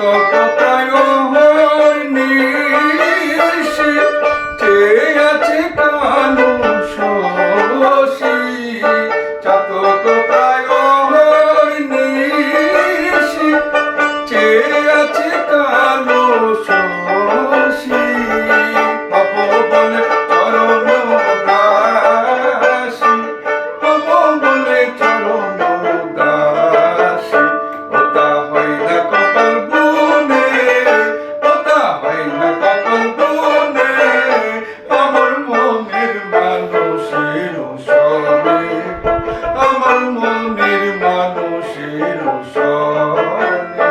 toca o আমার মনের মানুষের সনে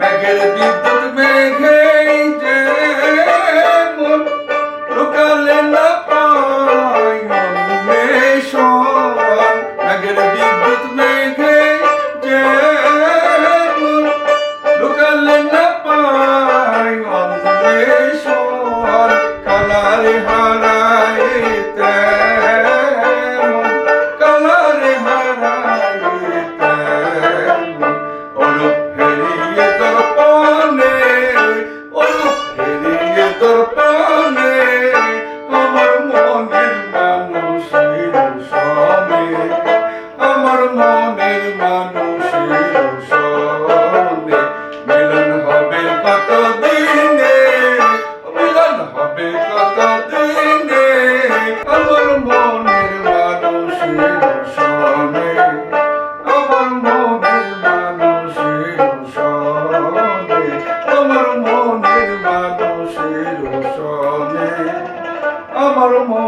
মেঘের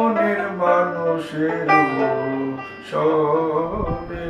মনের মানুষের সনে